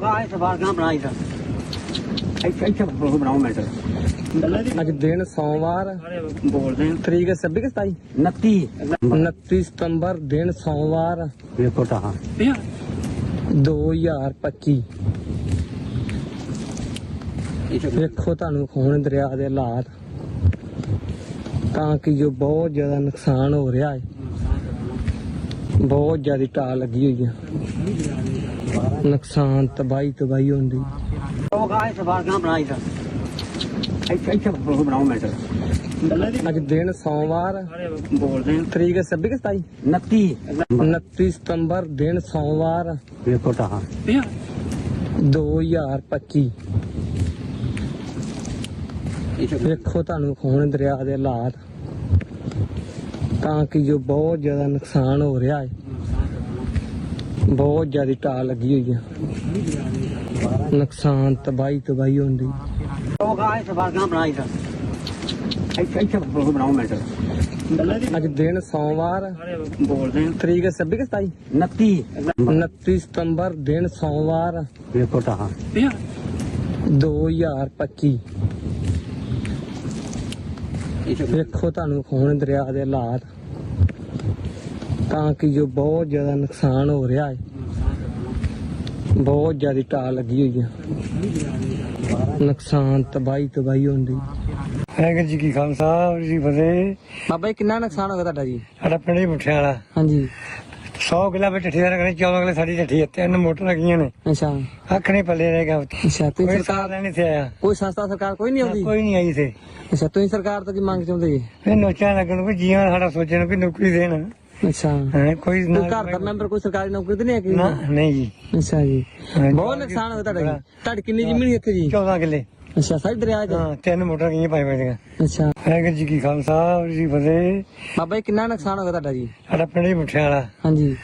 ਕਾ ਇਸ ਵਾਰ ਕਾ ਬਣਾਈ ਤਾਂ ਇੱਥੇ ਇੱਥੇ ਉਹ ਬਣਾਉ ਮੈਂ ਅੱਜ ਦਿਨ ਸੋਮਵਾਰ ਬੋਲਦੇ ਤਰੀਕ 26 ਕਿ 27 29 29 ਸਤੰਬਰ ਦਿਨ ਸੋਮਵਾਰ। ਵੇਖੋ ਤਾਂ 2025 ਵੇਖੋ ਤੁਹਾਨੂੰ ਖੋਣ ਦਰਿਆ ਦੇ ਹਾਲਾਤ। ਤਾਂ ਕਿ ਜੋ ਬਹੁਤ ਜ਼ਿਆਦਾ ਨੁਕਸਾਨ ਹੋ ਰਿਹਾ ਹੈ। ਬਹੁਤ ਜ਼ਿਆਦਾ ਟਾਲ ਲੱਗੀ ਹੋਈ ਹੈ। ਨੁਕਸਾਨ ਤਬਾਹੀ ਤਬਾਹੀ ਹੁੰਦੀ। ਉਹ ਕਾ ਇਸ ਬਣਾਈ ਤਾਂ ਇੱਥੇ ਇੱਥੇ ਬਣਾਉ ਮੈਂ ਅੱਜ ਦਿਨ ਸੋਮਵਾਰ ਬੋਲਦੇ ਤਰੀਕ 26 ਕਿ 27 29 29 ਸਤੰਬਰ ਦਿਨ ਸੋਮਵਾਰ ਵੇਖੋ ਤਾਂ 2025 ਵੇਖੋ ਤੁਹਾਨੂੰ ਖੋਣ ਦਰਿਆ ਦੇ ਹਾਲਾਤ। ਤਾਂ ਕਿ ਜੋ ਬਹੁਤ ਜ਼ਿਆਦਾ ਨੁਕਸਾਨ ਹੋ ਰਿਹਾ ਹੈ। ਬਹੁਤ ਜ਼ਿਆਦਾ ਟਾਲ ਲੱਗੀ ਹੋਈ ਹੈ ਨੁਕਸਾਨ ਤਬਾਹੀ ਤਬਾਹੀ ਹੁੰਦੀ ਅੱਜ ਦਿਨ ਸੋਮਵਾਰ ਤਰੀਕ 26 ਕਿ 27 29 29 ਸਤੰਬਰ ਦਿਨ ਸੋਮਵਾਰ। ਵੇਖੋ ਤਾਂ 2025 ਵੇਖੋ ਤੁਹਾਨੂੰ ਖੋਣ ਦਰਿਆ ਦੇ ਹਾਲਾਤ। ਤਾਂ ਕਿ ਜੋ ਬਹੁਤ ਜ਼ਿਆਦਾ ਨੁਕਸਾਨ ਹੋ ਰਿਹਾ ਹੈ। ਬਹੁਤ ਜ਼ਿਆਦਾ ਟਾਲ ਲੱਗੀ ਹੋਈ ਹੈ ਨੁਕਸਾਨ ਤਬਾਹੀ ਤਬਾਹੀ ਹੁੰਦੀ ਵਾਹਿਗੁਰੂ ਜੀ ਕੀ ਖਾਲਸਾ ਜੀ ਫਤਿਹ। ਬਾਬਾ ਜੀ ਕਿੰਨਾ ਨੁਕਸਾਨ ਹੋ ਗਿਆ ਤੁਹਾਡਾ ਜੀ? ਸਾਡਾ ਪਿੰਡ ਹੀ ਮੁੱਠਿਆ ਵਾਲਾ। ਹਾਂਜੀ। 100 ਕਿਲਾ ਵਿੱਚ ਠੇਰਾ ਕਰੇ 14 ਕਿਲੇ ਸਾਡੀ ਠੱਠੀ ਹੈ ਤਿੰਨ ਮੋਟਰ ਲੱਗੀਆਂ ਨੇ। ਅੱਛਾ। ਅੱਖ ਨਹੀਂ ਪੱਲੇ ਰਹਿ ਗਿਆ। ਅੱਛਾ ਕੋਈ ਸਰਕਾਰ ਨਹੀਂ ਆਇਆ। ਕੋਈ ਸੰਸਥਾ ਸਰਕਾਰ ਕੋਈ ਨਹੀਂ ਆਉਂਦੀ? ਕੋਈ ਨਹੀਂ ਆਈ ਥੇ ਅੱਛਾ ਤੁਸੀਂ ਸਰਕਾਰ ਤੋਂ ਕੀ ਮੰਗ ਚਾਹੁੰਦੇ ਜੀ? ਫਿਰ ਨੋਚਾਂ ਲੱਗਣ ਕੋਈ ਜੀਵਨ ਸਾਡਾ ਸੋਚਣ ਵੀ ਨੌਕਰੀ ਦੇਣ। ਅੱਛਾ। ਹੈ ਕੋਈ ਕੋਈ ਨਾ ਘਰ ਦਾ ਮੈਂਬਰ ਕੋਈ ਸਰਕਾਰੀ ਨੌਕਰੀ ਤੇ ਨਹੀਂ ਹੈ ਨਾ ਕਿ ਨਹੀਂ ਜੀ। ਅੱਛਾ ਜੀ। ਬਹੁਤ ਨੁਕਸਾਨ ਹੋਇਆ ਤੁਹਾਡਾ ਜੀ। ਤੁਹਾਡੀ ਕਿੰਨੀ ਜ਼ਮੀਨ ਇੱਥੇ ਜੀ? 14 ਕਿਲੇ। ਅੱਛਾ ਸਾਰੀ ਦਰਿਆ 'ਚ? ਹਾਂ ਤਿੰਨ ਮੋਟਰ ਗਈਆਂ ਪਾਈ ਪਾਈ ਦੀਆਂ। ਅੱਛਾ। ਵਾਹਿਗੁਰੂ ਜੀ ਕੀ ਖਾਲਸਾ ਜੀ ਫਤਿਹ। ਬਾਬਾ ਜੀ ਕਿੰਨਾ ਨੁਕਸਾਨ ਹੋ ਗਿਆ ਤੁਹਾਡਾ ਜੀ? ਸਾਡਾ ਪਿੰਡ ਹੀ ਮੁੱਠਿਆ ਵਾਲਾ। ਹਾਂਜੀ।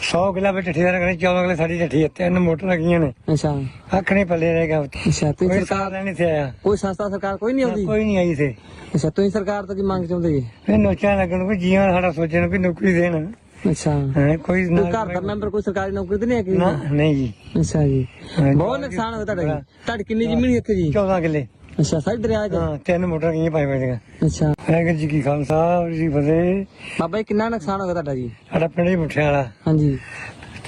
100 ਕਿਲਾ ਵਿੱਚ ਠੇਰਾ ਕਰੇ 14 ਕਿਲੇ ਸਾਡੀ ਠੱਠੀ ਹੈ ਤਿੰਨ ਮੋਟਰ ਲੱਗੀਆਂ ਨੇ। ਅੱਛਾ। ਅੱਖ ਨਹੀਂ ਪੱਲੇ ਰਹਿ ਗਿਆ ਅੱਛਾ ਤੁਸੀਂ ਕੋਈ ਸਰਕਾਰ ਸਰਕਾਰ ਨਹੀਂ ਥੇ ਆਇਆ। ਕੋਈ ਸੰਸਥਾ ਸਰਕਾਰ ਕੋਈ ਨਹੀਂ ਆਉਂਦੀ? ਕੋਈ ਨਹੀਂ ਆਈ ਥੇ ਅੱਛਾ ਤੁਸੀਂ ਸਰਕਾਰ ਤੋਂ ਕੀ ਮੰਗ ਚਾਹੁੰਦੇ ਜੀ? ਫਿਰ ਨੋਚਾਂ ਲੱਗਣ ਕੋਈ ਜੀਵਨ ਸਾਡਾ ਸੋਚਣ ਵੀ ਨੌਕਰੀ ਦੇਣ। ਅੱਛਾ। ਹੈ ਕੋਈ ਨਾ ਘਰ ਦਾ ਮੈਂਬਰ ਕੋਈ ਸਰਕਾਰੀ ਨੌਕਰੀ ਤੇ ਨਹੀਂ ਹੈ ਕਿ ਨਾ ਨਹੀਂ ਜੀ। ਅੱਛਾ ਜੀ। ਬਹੁਤ ਨੁਕਸਾਨ ਹੋਇਆ ਤੁਹਾਡਾ ਜੀ। ਤੁਹਾਡੀ ਕਿੰਨੀ ਜ਼ਮੀਨ ਸੀ ਇੱਥੇ ਜੀ? 14 ਕਿਲੇ। ਅੱਛਾ ਸਾਰੀ ਦਰਿਆ 'ਚ? ਹਾਂ ਤਿੰਨ ਮੋਟਰ ਗਈਆਂ ਪਾਈ ਪਾਈ ਦੀਆਂ ਅੱਛਾ। ਵਾਹਿਗੁਰੂ ਜੀ ਕੀ ਖਾਲਸਾ ਵਾਹਿਗੁਰੂ ਜੀ ਕੀ ਫਤਿਹ। ਬਾਬਾ ਜੀ ਕਿੰਨਾ ਨੁਕਸਾਨ ਹੋ ਗਿਆ ਤੁਹਾਡਾ ਜੀ? ਸਾਡਾ ਪਿੰਡ ਹੀ ਮੁੱਠਿਆ ਵਾਲਾ। ਹਾਂਜੀ।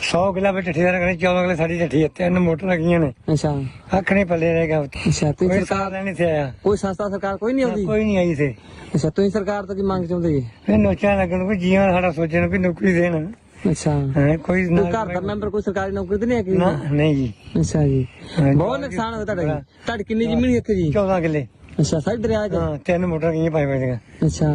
100 ਕਿਲਾ ਵਿੱਚ ਠੇਰਾ ਕਰੇ 14 ਕਿਲੇ ਸਾਡੀ ਠੱਠੀ ਹੈ ਤਿੰਨ ਮੋਟਰ ਲੱਗੀਆਂ ਨੇ। ਅੱਛਾ। ਅੱਖ ਨਹੀਂ ਪੱਲੇ ਰਹਿ ਗਿਆ ਅੱਛਾ ਤੁਸੀਂ ਕੋਈ ਸਰਕਾਰ ਸਰਕਾਰ ਨਹੀਂ ਥੇ ਆਇਆ। ਕੋਈ ਸੰਸਥਾ ਸਰਕਾਰ ਕੋਈ ਨਹੀਂ ਆਉਂਦੀ? ਕੋਈ ਨਹੀਂ ਆਈ ਥੇ ਅੱਛਾ ਤੁਸੀਂ ਸਰਕਾਰ ਤੋਂ ਕੀ ਮੰਗ ਚਾਹੁੰਦੇ ਜੀ? ਫਿਰ ਨੋਚਾਂ ਲੱਗਣ ਕੋਈ ਜੀਵਨ ਸਾਡਾ ਸੋਚਣ ਵੀ ਨੌਕਰੀ ਦੇਣ। ਅੱਛਾ। ਹੈ ਕੋਈ ਨਾ ਕੋਈ ਘਰ ਦਾ ਮੈਂਬਰ ਕੋਈ ਸਰਕਾਰੀ ਨੌਕਰੀ ਤੇ ਨਹੀਂ ਹੈ ਕਿ ਨਾ ਨਹੀਂ ਜੀ। ਅੱਛਾ ਜੀ। ਬਹੁਤ ਨੁਕਸਾਨ ਹੋਇਆ ਤੁਹਾਡਾ ਜੀ। ਤੁਹਾਡੀ ਕਿੰਨੀ ਜ਼ਮੀਨ ਇੱਥੇ ਜੀ? 14 ਕਿਲੇ। ਅੱਛਾ ਸਾਰੀ ਦਰਿਆ 'ਚ ਹਾਂ ਤਿੰਨ ਮੋਟਰ ਗਈਆਂ ਪਾਈ ਪਾਈ ਦੀਆਂ ਅੱਛਾ।